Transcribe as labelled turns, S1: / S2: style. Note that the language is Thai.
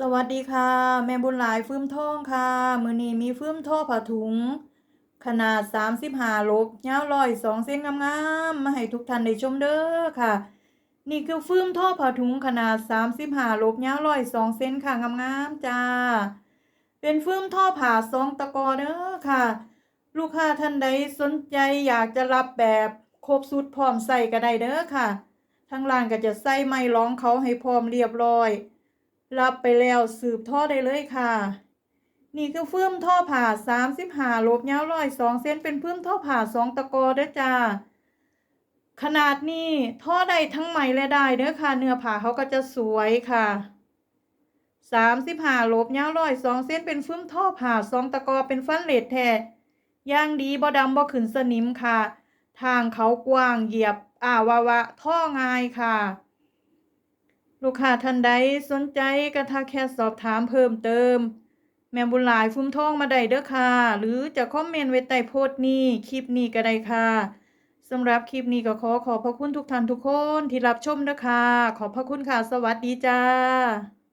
S1: สวัสดีค่ะ แม่บุญหลายฟื้มท่องค่ะ มือนี้มีฟื้มท่อผ้าถุง ขนาด 35ลกยาวร้อยสองเส้นงามๆมาให้ทุกท่านได้ชมเด้อค่ะ นี่คือฟื้มท่อผ้าถุงขนาด 35ลกยาวร้อยสองเส้นค่ะงามๆจ้า เป็นฟื้มท่อผ่าซองตะกอเด้อค่ะ ลูกค้าท่านใดสนใจอยากจะรับแบบครบสุดพร้อมใส่ก็ได้เด้อค่ะทางร้านก็จะใส่ไม้รองเขาให้พร้อมเรียบร้อย รับไปแล้วสืบท่อได้เลยค่ะ นี่คือเฟื้มท่อผ่า35ลบยาวร้อยสองเส้นเป็นเฟื้มท่อผ่าสองตะกอเด้อจ้าขนาดนี้ท่อได้ทั้งไหมและได้เด้อค่ะ เนื้อผ่าเขาก็จะสวยค่ะ35ลบยาวร้อยสองเส้นเป็นเฟื้มท่อผ่าสองตะกอเป็นฟันเลดแท้ย่างดีบ่ดำบ่ขึ้นสนิมค่ะ ทางเขากว้างเหยียบ อ่าวาวะท่อง่ายค่ะ ลูกค้าท่านใดสนใจก็ทักแค่สอบถามเพิ่มเติม แม่บุญหลายฟุ้มทองมาได้เด้อค่ะ หรือจะคอมเมนต์ไว้ใต้โพสต์นี้คลิปนี้ก็ได้ค่ะสำหรับคลิปนี้ก็ขอขอบพระคุณทุกท่านทุกคนที่รับชมเด้อค่ะขอบพระคุณค่ะ สวัสดีจ้า